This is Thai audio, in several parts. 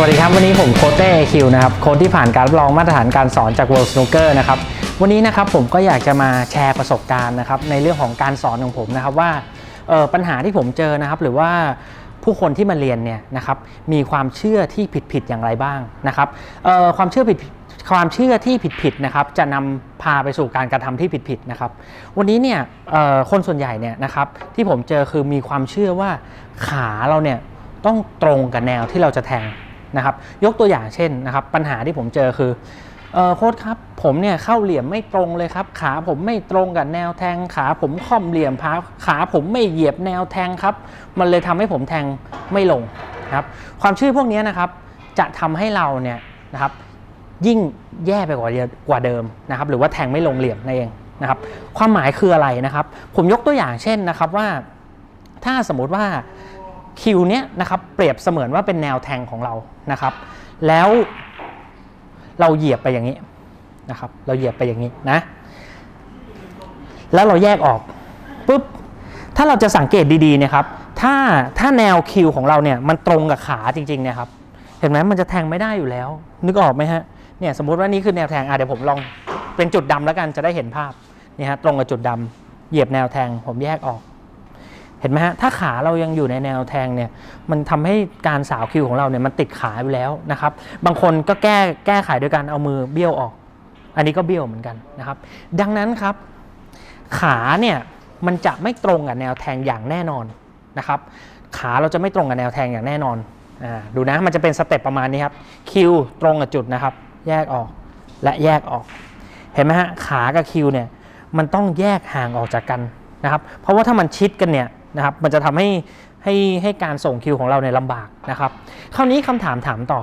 สวัสดีครับ วันนี้ผมโค้ชเต้คิวนะครับโค้ชที่ผ่านการรับรองมาตรฐานการสอนจาก World Snooker นะครับวันนี้นะครับผมก็อยากจะมาแชร์ประสบการณ์นะครับในเรื่องของการสอนของผมนะครับว่าปัญหาที่ผมเจอนะครับหรือว่าผู้คนที่มาเรียนเนี่ยนะครับมีความเชื่อที่ผิดๆอย่างไรบ้างนะครับความเชื่อผิดความเชื่อที่ผิดๆนะครับจะนำพาไปสู่การกระทำที่ผิดๆนะครับ วันนี้เนี่ยคนส่วนใหญ่เนี่ยนะครับที่ผมเจอคือมีความเชื่อว่าขาเราเนี่ยต้องตรงกับแนวที่เราจะแทง นะครับยกตัวอย่างเช่นนะครับปัญหาที่ผมเจอคือเออโค้ชครับผมเนี่ยเข้าเหลี่ยมไม่ตรงเลยครับ ขาผมไม่ตรงกับแนวแทงขาผมค่อมเหลี่ยมพาขาผมไม่เหยียบแนวแทงครับ มันเลยทำให้ผมแทงไม่ลงครับความชื่อพวกนี้นะครับจะทำให้เราเนี่ยนะครับยิ่งแย่ไปกว่าเกว่าเดิมนะครับหรือว่าแทงไม่ลงเหลี่ยมนั่นเองนะครับความหมายคืออะไรนะครับ ผมยกตัวอย่างเช่นนะครับว่า ถ้าสมมติว่า คิวเนี้ยนะครับเปรียบเสมือนว่าเป็นแนวแทงของเรานะครับ แล้วเราเหยียบไปอย่างนี้นะครับ เราเหยียบไปอย่างนี้นะ แล้วเราแยกออกปุ๊บถ้าเราจะสังเกตดีๆนะครับ ถ้าถ้าแนวคิวของเราเนี่ยมันตรงกับขาจริงๆเนี่ยครับเห็นไหมมันจะแทงไม่ได้อยู่แล้ว นึกออกไหมฮะเนี่ยสมมติว่านี่คือแนวแทงอะเดี๋ยวผมลองเป็นจุดดำแล้วกันจะได้เห็นภาพนี่ฮะตรงกับจุดดำเหยียบแนวแทงผมแยกออก เห็นไหมฮะถ้าขาเรายังอยู่ในแนวแทงเนี่ยมันทำให้การสาวคิวของเราเนี่ยมันติดขาอยู่แล้วนะครับ บางคนก็แก้แก้ไขโดยการเอามือเบี้ยวออก อันนี้ก็เบี้ยวเหมือนกันนะครับ ดังนั้นครับ ขาเนี่ยมันจะไม่ตรงกับแนวแทงอย่างแน่นอนนะครับขาเราจะไม่ตรงกับแนวแทงอย่างแน่นอนอ่าดูนะมันจะเป็นสเต็ปประมาณนี้ครับคิวตรงกับจุดนะครับ แยกออกและแยกออก เห็นไหมฮะขากับคิวเนี่ยมันต้องแยกห่างออกจากกันนะครับ เพราะว่าถ้ามันชิดกันเนี่ย นะครับมันจะทำให้ให้ให้การส่งคิวของเราเนี่ยลำบากนะครับคราวนี้คำถามถามต่อ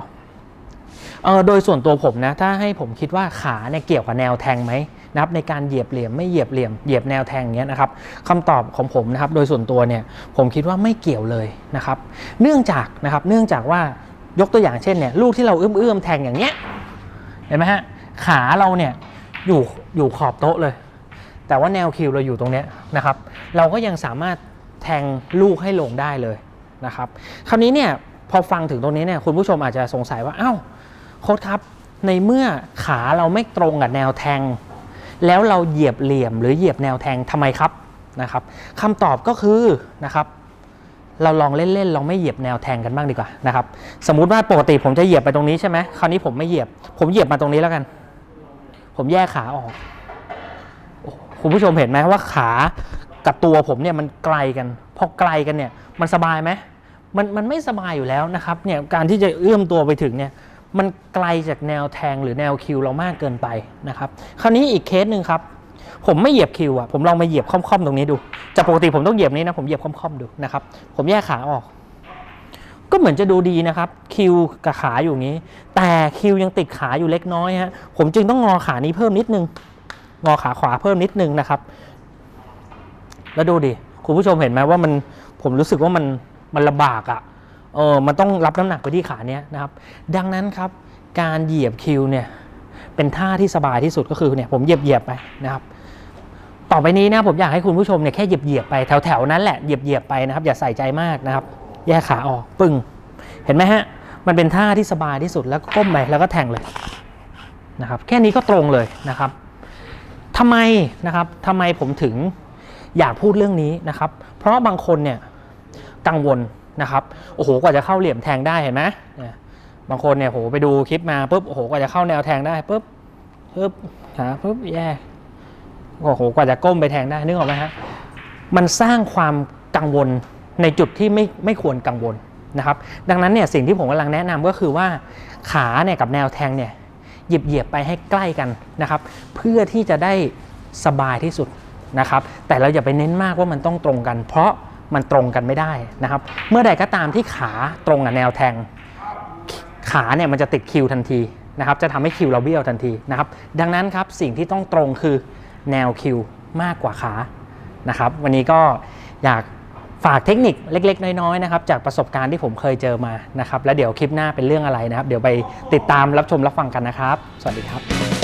เออโดยส่วนตัวผมนะถ้าให้ผมคิดว่าขาเนี่ยเกี่ยวกับแนวแทงไหมนะครับในการเหยียบเหลี่ยมไม่เหยียบเหลี่ยมเหยียบแนวแทงเงี้ยนะครับคำตอบของผมนะครับโดยส่วนตัวเนี่ยผมคิดว่าไม่เกี่ยวเลยนะครับเนื่องจากนะครับเนื่องจากว่ายกตัวอย่างเช่นเนี่ยลูกที่เราเอื้อมเอื้อมๆแทงอย่างเงี้ยเห็นไหมฮะขาเราเนี่ยอยู่อยู่ขอบโต๊ะเลย แต่ว่าแนวคิวเราอยู่ตรงเนี้ยนะครับเราก็ยังสามารถ แทงลูกให้ลงได้เลยนะครับคราวนี้เนี่ยพอฟังถึงตรงนี้เนี่ยคุณผู้ชมอาจจะสงสัยว่าอ้าวโค้ชครับในเมื่อขาเราไม่ตรงกับแนวแทง แล้วเราเหยียบเหลี่ยม หรือเหยียบแนวแทงทำไมครับนะครับคำตอบก็คือนะครับเราลองเล่นๆลองไม่เหยียบแนวแทงกันบ้างดีกว่านะครับสมมุติว่าปกติผมจะเหยียบไปตรงนี้ใช่ไหมคราวนี้ผมไม่เหยียบ ผมเหยียบมาตรงนี้แล้วกัน ผมแยกขาออกคุณผู้ชมเห็นไหมว่าขา กับตัวผมเนี่ยมันไกลกันพอไกลกันเนี่ยมันสบายไหมมันมันไม่สบายอยู่แล้วนะครับเนี่ยการที่จะเอื้อมตัวไปถึงเนี่ยมันไกลจากแนวแทงหรือแนวคิวเรามากเกินไปนะครับคราวนี้อีกเคสหนึ่งครับผมไม่เหยียบคิวอะผมลองมาเหยียบค่อมๆตรงนี้ดูจากปกติผมต้องเหยียบนี้นะผมเหยียบค่อมๆดูนะครับผมแยกขาออก ก็เหมือนจะดูดีนะครับคิวกับขาอยู่งี้ แต่คิวยังติดขาอยู่เล็กน้อยฮะผมจึงต้องงอขานี้เพิ่มนิดนึงงอขาขวาเพิ่มนิดนึงนะครับ แล้วดูดิ คุณผู้ชมเห็นไหมว่ามันผมรู้สึกว่ามันมันลำบากอะ่ะเออมันต้องรับน้ำหนักไปที่ขาเนี้ยนะครับ ดังนั้นครับการเหยียบคิวเนี่ยเป็นท่าที่สบายที่สุดก็คือเนี่ยผมเหยียบเหยียบๆไปนะครับ ต่อไปนี้นะผมอยากให้คุณผู้ชมเนี่ยแค่เหยียบเหยียบๆไปแถวๆนั้นแหละเหยียบเหยียบๆไปนะครับ อย่าใส่ใจมากนะครับ แยกขาออกปึ้งเห็นไหมฮะมันเป็นท่าที่สบายที่สุดแล้วก้มไปแล้วก็แทงเลยนะครับ แค่นี้ก็ตรงเลยนะครับทำไมนะครับทำไมผมถึง อยากพูดเรื่องนี้นะครับ เพราะบางคนเนี่ยกังวลนะครับโอ้โหกว่าจะเข้าเหลี่ยมแทงได้เห็นไหมบางคนเนี่ยโหไปดูคลิปมาปุ๊บโอ้โหกว่าจะเข้าแนวแทงได้ปุ๊บปุ๊บหาปุ๊บแย่โอ้โหกว่าจะก้มไปแทงได้นึกออกไหมฮะมันสร้างความกังวลในจุดที่ไม่ไม่ควรกังวลนะครับดังนั้นเนี่ยสิ่งที่ผมกำลังแนะนำก็คือว่าขาเนี่ยกับแนวแทงเนี่ยหยิบเหยียบไปให้ใกล้กันนะครับ เพื่อที่จะได้สบายที่สุด นะครับแต่เราอย่าไปเน้นมากว่ามันต้องตรงกัน เพราะมันตรงกันไม่ได้นะครับ เมื่อใดก็ตามที่ขาตรงกับแนวแทง ขาเนี่ยมันจะติดคิวทันทีนะครับจะทำให้คิวเราเบี้ยวทันทีนะครับดังนั้นครับสิ่งที่ต้องตรงคือแนวคิวมากกว่าขานะครับวันนี้ก็อยากฝากเทคนิคเล็ก ๆ น้อยๆนะครับจากประสบการณ์ที่ผมเคยเจอมานะครับแล้วเดี๋ยวคลิปหน้าเป็นเรื่องอะไรนะครับ เดี๋ยวไปติดตามรับชมรับฟังกันนะครับ สวัสดีครับ